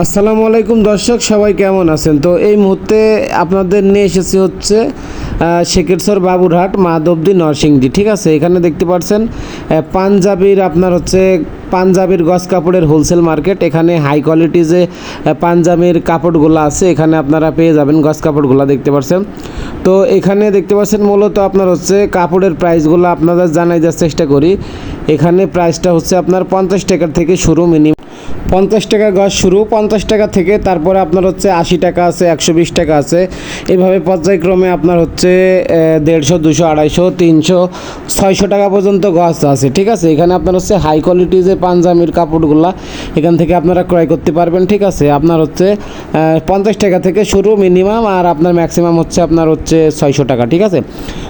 আসসালামু আলাইকুম দর্শক সবাই কেমন আছেন? তো এই মুহূর্তে আপনাদের নিয়ে এসেছি হচ্ছে আহ, শেখেরসর বাবুরহাট মাধবদী নরসিংদী ঠিক আছে? এখানে দেখতে পাচ্ছেন পাঞ্জাবির আপনার হচ্ছে পাঞ্জাবির গস কাপড়ের হোলসেল মার্কেট এখানে হাই কোয়ালিটি যে পাঞ্জাবির কাপড়গুলো আছে এখানে আপনারা পেয়ে যাবেন গস কাপড়গুলো দেখতে পাচ্ছেন তো এখানে দেখতে পাচ্ছেন মূলত আপনার হচ্ছে কাপড়ের প্রাইসগুলো আপনাদের জানাই দেওয়ার চেষ্টা করি। এখানে প্রাইসটা হচ্ছে আপনার পঞ্চাশ টাকার থেকে শুরু মিনিমাম পঞ্চাশ টাকা গজ শুরু, পঞ্চাশ টাকা থেকে তারপরে আপনার হচ্ছে আশি টাকা আছে, একশো বিশ টাকা আছে। এভাবে পর্যায়ক্রমে আপনার হচ্ছে দেড়শো, দুশো, আড়াইশো, তিনশো, ছয়শো টাকা পর্যন্ত গজ আছে, ঠিক আছে? এখানে আপনার হচ্ছে হাই কোয়ালিটি যে পাঞ্জামির কাপড়গুলা, এখান থেকে আপনারা ক্রয় করতে পারবেন, ঠিক আছে? আপনার হচ্ছে পঞ্চাশ টাকা থেকে শুরু মিনিমাম আর আপনার ম্যাক্সিমাম হচ্ছে আপনার হচ্ছে ছয়শো টাকা, ঠিক আছে?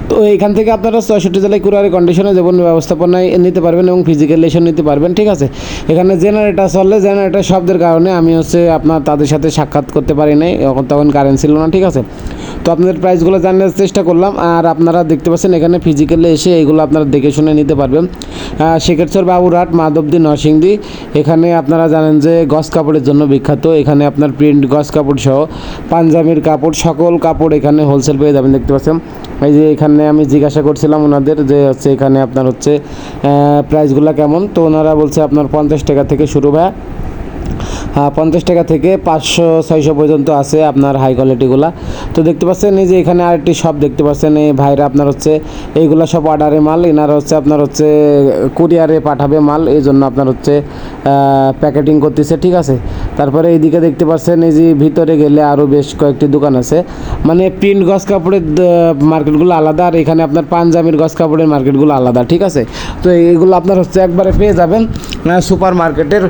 তো এখান থেকে আপনারা ছয়ষট্টি জেলায় কুরিয়ারি কন্ডিশনে যেমন ব্যবস্থাপনায় নিতে পারবেন এবং ফিজিক্যাল লেশন নিতে পারবেন, ঠিক আছে? এখানে জেনারেটার চললে জেনারেটার শব্দের কারণে আমি হচ্ছে আপনার তাদের সাথে সাক্ষাৎ করতে পারি নাই তখন কারেন্ট ছিল না, ঠিক আছে? তো আপনাদের প্রাইসগুলো জানার চেষ্টা করলাম, আর আপনারা দেখতে পাচ্ছেন এখানে ফিজিক্যালি এসে এগুলো আপনারা দেখে শুনে নিতে পারবেন। শেখেরচর বাবুরহাট, মাধবদী, নরসিংদী, এখানে আপনারা জানেন যে গস কাপড়ের জন্য বিখ্যাত, এখানে আপনার প্রিন্ট গস কাপড় সহ পাঞ্জাবির কাপড়, সকল কাপড় এখানে হোলসেল পেয়ে যাবেন, দেখতে পাচ্ছেন। এই যে এখানে আমি জিজ্ঞাসা করছিলাম ওনাদের যে হচ্ছে এখানে আপনার হচ্ছে প্রাইসগুলো কেমন? তো ওনারা বলছে আপনার পঞ্চাশ টাকা থেকে শুরু হ্যাঁ পঞ্চাশ টাকা থেকে পাঁচশো, ছয়শো পর্যন্ত আছে আপনার হাই কোয়ালিটিগুলা তো দেখতে পাচ্ছেন, এই যে এখানে আরেকটি শপ দেখতে পাচ্ছেন, এই ভাইরা আপনার হচ্ছে এইগুলা সব অর্ডারে মাল, এনারা হচ্ছে আপনার হচ্ছে কুরিয়ারে পাঠাবে মাল, এই জন্য আপনার হচ্ছে প্যাকেটিং করতেছে, ঠিক আছে? তারপরে এইদিকে দেখতে পাচ্ছেন, এই যে ভিতরে গেলে আরও বেশ কয়েকটি দোকান আছে। মানে প্রিন্ট গস কাপড়ের মার্কেটগুলো আলাদা, আর এখানে আপনার পাঞ্জাবির গস কাপড়ের মার্কেটগুলো আলাদা, ঠিক আছে? তো এইগুলো আপনার হচ্ছে একবারে পেয়ে যাবেন সুপার মার্কেটের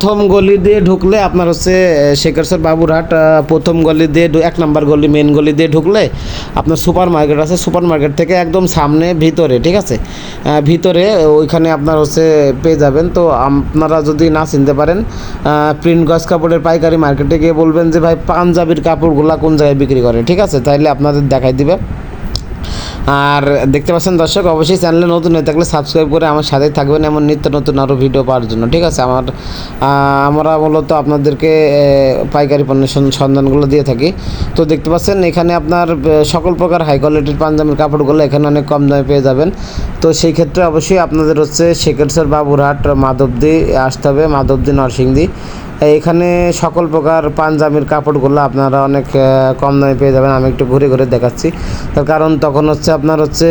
প্রথম গলি দিয়ে ঢুকলে আপনার হচ্ছে শেখরসর বাবুরহাট প্রথম গলি দিয়ে এক নম্বর গলি মেন গলি দিয়ে ঢুকলে আপনার সুপার মার্কেট আছে। সুপার মার্কেট থেকে একদম সামনে, ভিতরে, ঠিক আছে? ভিতরে ওইখানে আপনার হচ্ছে পেয়ে যাবেন। তো আপনারা যদি না চিনতে পারেন প্রিন্ট গস কাপড়ের পাইকারি মার্কেটে গিয়ে বলবেন যে, ভাই, পাঞ্জাবির কাপড়গুলা কোন জায়গায় বিক্রি করে? ঠিক আছে? তাইলে আপনাদের দেখাই দিবে। আর দেখতে পাচ্ছেন দর্শক, অবশ্যই চ্যানেলে নতুন হয়ে থাকলে সাবস্ক্রাইব করে আমার সাথেই থাকবেন। এমন নিত্য নতুন আরও ভিডিও পাওয়ার জন্য, ঠিক আছে? আমার আমরা মূলত আপনাদেরকে পাইকারি পণ্যের সন্ধানগুলো দিয়ে থাকি। তো দেখতে পাচ্ছেন, এখানে আপনার সকল প্রকার হাই কোয়ালিটির পাঞ্জাবির কাপড়গুলো এখানে অনেক কম দামে পেয়ে যাবেন। তো সেই ক্ষেত্রে অবশ্যই আপনাদের হচ্ছে শেখেরসর বাবুরহাট মাধবদী আসতে হবে, মাধবদী, নরসিংদী। এখানে সকল প্রকার পাঞ্জাবির কাপড়গুলো আপনারা অনেক কম দামে পেয়ে যাবেন। আমি একটু ঘুরে ঘুরে দেখাচ্ছি। তার কারণ তখন হচ্ছে আপনার হচ্ছে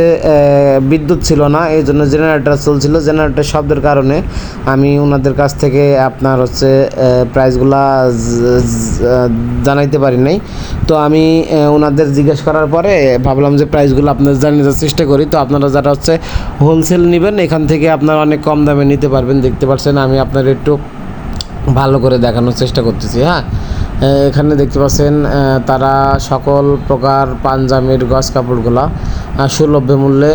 বিদ্যুৎ ছিল না, এই জন্য জেনারেটর চলছিল। জেনারেটর শব্দের কারণে আমি ওনাদের কাছ থেকে আপনার হচ্ছে প্রাইসগুলা জানাইতে পারি নাই। তো আমি ওনাদের জিজ্ঞেস করার পরে ভাবলাম যে প্রাইসগুলো আপনাদের জানিয়ে দেওয়ার চেষ্টা করি। তো আপনারা যারা হচ্ছে হোলসেল নেবেন, এখান থেকে আপনারা অনেক কম দামে নিতে পারবেন। দেখতে পাচ্ছেন আমি আপনার একটু ভালো করে দেখানোর চেষ্টা করতেছি হ্যাঁ? এখানে দেখতে পাচ্ছেন তারা সকল প্রকার পাঞ্জাবির গজ কাপড়গুলো সুলভ্য মূল্যে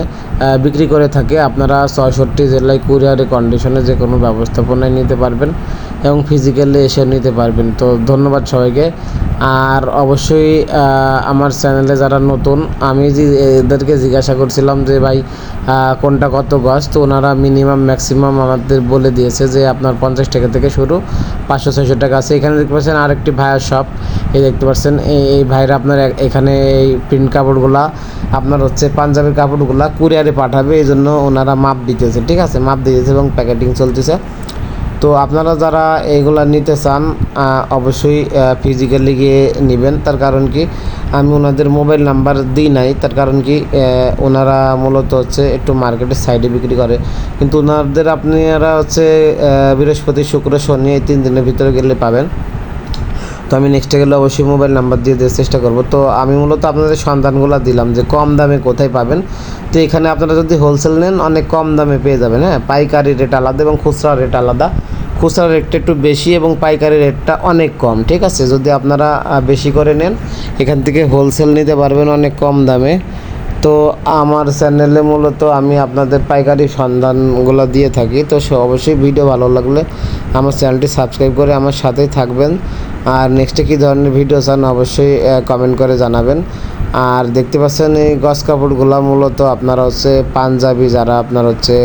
বিক্রি করে থাকে। আপনারা ছয়ষট্টি জেলায় কুরিয়ারে কন্ডিশনে যে কোনো ব্যবস্থাপনায় নিতে পারবেন এবং ফিজিক্যালি এসে নিতে পারবেন। তো ধন্যবাদ সবাইকে। আর অবশ্যই আমার চ্যানেলে যারা নতুন, আমি যে এদেরকে জিজ্ঞাসা করছিলাম যে ভাই কোনটা কত গজ, তো ওনারা মিনিমাম ম্যাক্সিমাম আমাদের বলে দিয়েছে যে আপনার পঞ্চাশ টাকা থেকে শুরু, পাঁচশো, ছয়শো টাকা আছে। এখানে দেখতে পাচ্ছেন আরেকটি ভাইয়ার শপ এই দেখতে পাচ্ছেন, এই এই ভাইরা আপনার এখানে এই প্রিন্ট কাপড়গুলা, আপনার হচ্ছে পাঞ্জাবের কাপড়গুলা কুরিয়ারে পাঠাবে, এই জন্য ওনারা মাপ দিতেছে, ঠিক আছে? মাপ দিতেছে এবং প্যাকেটিং চলতেছে। তো আপনারা যারা এইগুলা নিতে চান অবশ্যই ফিজিক্যালি গিয়ে নেবেন। তার কারণ কি, আমি ওনাদের মোবাইল নাম্বার দিই নাই। তার কারণ কি ওনারা মূলত হচ্ছে একটু মার্কেটের সাইডে বিক্রি করে। কিন্তু ওনাদের আপনারা হচ্ছে বৃহস্পতি, শুক্র, শনি এই তিন দিনের ভিতরে গেলে পাবেন। তো আমি নেক্সটে গেলে অবশ্যই মোবাইল নাম্বার দিয়ে দেওয়ার চেষ্টা করব। তো আমি মূলত আপনাদের সন্ধানগুলো দিলাম যে কম দামে কোথায় পাবেন। তো এখানে আপনারা যদি হোলসেল নেন, অনেক কম দামে পেয়ে যাবেন হ্যাঁ? পাইকারি রেট আলাদা এবং খুচরা রেট আলাদা। খুচরা রেটটা একটু বেশি এবং পাইকারি রেটটা অনেক কম, ঠিক আছে? যদি আপনারা বেশি করে নেন, এখান থেকে হোলসেল নিতে পারবেন অনেক কম দামে। তো আমার চ্যানেলে মূলত আমি আপনাদের পাইকারি সন্ধানগুলো দিয়ে থাকি। তো সে অবশ্যই ভিডিও ভালো লাগলে আমার চ্যানেলটি সাবস্ক্রাইব করে আমার সাথেই থাকবেন। আর নেক্সটে কী ধরনের ভিডিও চান অবশ্যই কমেন্ট করে জানাবেন। আর দেখতে পাচ্ছেন এই গস কাপড়গুলো মূলত আপনারা হচ্ছে পাঞ্জাবি যারা আপনার হচ্ছে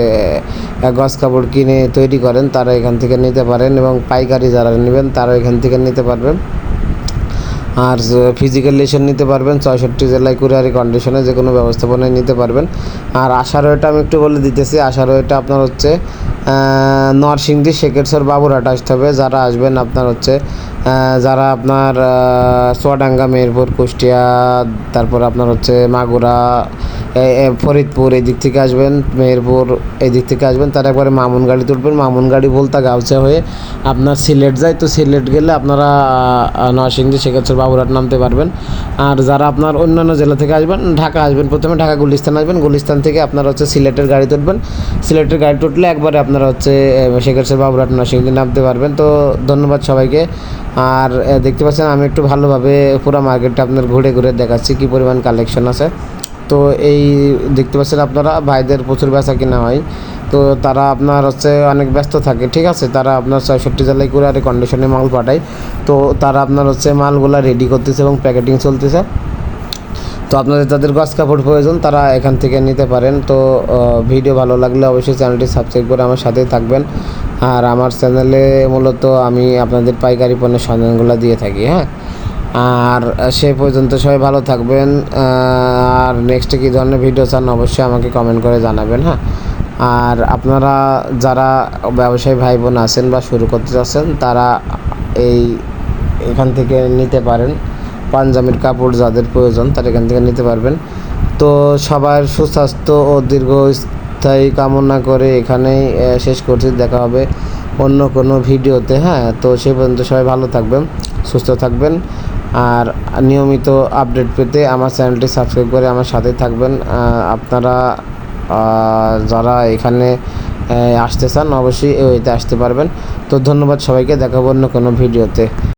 গস কাপড় কিনে তৈরি করেন, তারা এখান থেকে নিতে পারেন এবং পাইকারি যারা নেবেন তারা এখান থেকে নিতে পারবেন। আর ফিজিক্যাল লেশন নিতে পারবেন, ছয়ষট্টি জেলায় কুরিয়ারি কন্ডিশনে যে কোনো ব্যবস্থাপনায় নিতে পারবেন। আর আশার ওয়েটা আমি একটু বলে দিতেছি আশার ওয়েটা আপনার হচ্ছে নরসিংদী শেখেরসর বাবুরহাট আসতে হবে। যারা আসবেন, আপনার হচ্ছে যারা আপনার সোয়াডাঙ্গা মেহেরপুর, কুষ্টিয়া, তারপর আপনার হচ্ছে মাগুরা ফরিদপুর এই দিক থেকে আসবেন, মেহেরপুর এই দিক থেকে আসবেন, তারা একবারে মামুন গাড়ি তুলবেন। মামুন গাড়ি বলতে গাউচা হয়ে আপনার সিলেট যায়, তো সিলেট গেলে আপনারা নরসিংদী শেখাচ্ছর বাবুরহাট নামতে পারবেন। আর যারা আপনার অন্যান্য জেলা থেকে আসবেন, ঢাকা আসবেন প্রথমে, ঢাকা গুলিস্তান আসবেন। গুলিস্তান থেকে আপনারা হচ্ছে সিলেটের গাড়ি তুলবেন। সিলেটের গাড়ি তুললে একবারে আপনারা হচ্ছে শেখাচ্ছর বাবুরহাট, নরসিংদী নামতে পারবেন। তো ধন্যবাদ সবাইকে। আর দেখতে পাচ্ছেন, আমি একটু ভালোভাবে পুরো মার্কেটটা আপনার ঘুরে ঘুরে দেখাচ্ছি, কী পরিমাণ কালেকশন আছে। তো এই দেখতে পাচ্ছেন আপনারা, ভাইদের প্রচুর বেচা কিনা হয়। তো তারা আপনার হচ্ছে অনেক ব্যস্ত থাকে, ঠিক আছে? তারা আপনার ছয়ষট্টি জেলায় করে আর কন্ডিশনে মাল পাঠায়। তো তারা আপনার হচ্ছে মালগুলা রেডি করতেছে এবং প্যাকেটিং চলতেছে। তো আপনাদের তাদের গছ কাপড় প্রয়োজন, তারা এখান থেকে নিতে পারেন। তো ভিডিও ভালো লাগলে অবশ্যই চ্যানেলটি সাবস্ক্রাইব করে আমার সাথেই থাকবেন। আর আমার চ্যানেলে মূলত আমি আপনাদের পাইকারি পণ্যের সন্ধানগুলো দিয়ে থাকি হ্যাঁ? আর সে পর্যন্ত সবাই ভালো থাকবেন আর নেক্সটে কী ধরনের ভিডিও চান অবশ্যই আমাকে কমেন্ট করে জানাবেন হ্যাঁ? আর আপনারা যারা ব্যবসায়ী ভাই বোন আছেন বা শুরু করতে চাচ্ছেন, তারা এই, এখান থেকে নিতে পারেন। পাঞ্জাবির কাপড় যাদের প্রয়োজন, তারা এখান থেকে নিতে পারবেন। তো সবার সুস্বাস্থ্য ও দীর্ঘস্থায়ী কামনা করে এখানেই শেষ করছি। দেখা হবে অন্য কোনো ভিডিওতে হ্যাঁ? তো সেই পর্যন্ত সবাই ভালো থাকবেন, সুস্থ থাকবেন। আর নিয়মিত আপডেট পেতে আমার চ্যানেলটি সাবস্ক্রাইব করে আমার সাথে থাকবেন। আপনারা যারা এখানে আসতে চান, অবশ্যই ওইতে আসতে পারবেন। তো ধন্যবাদ সবাইকে দেখাবো অন্য কোনো ভিডিওতে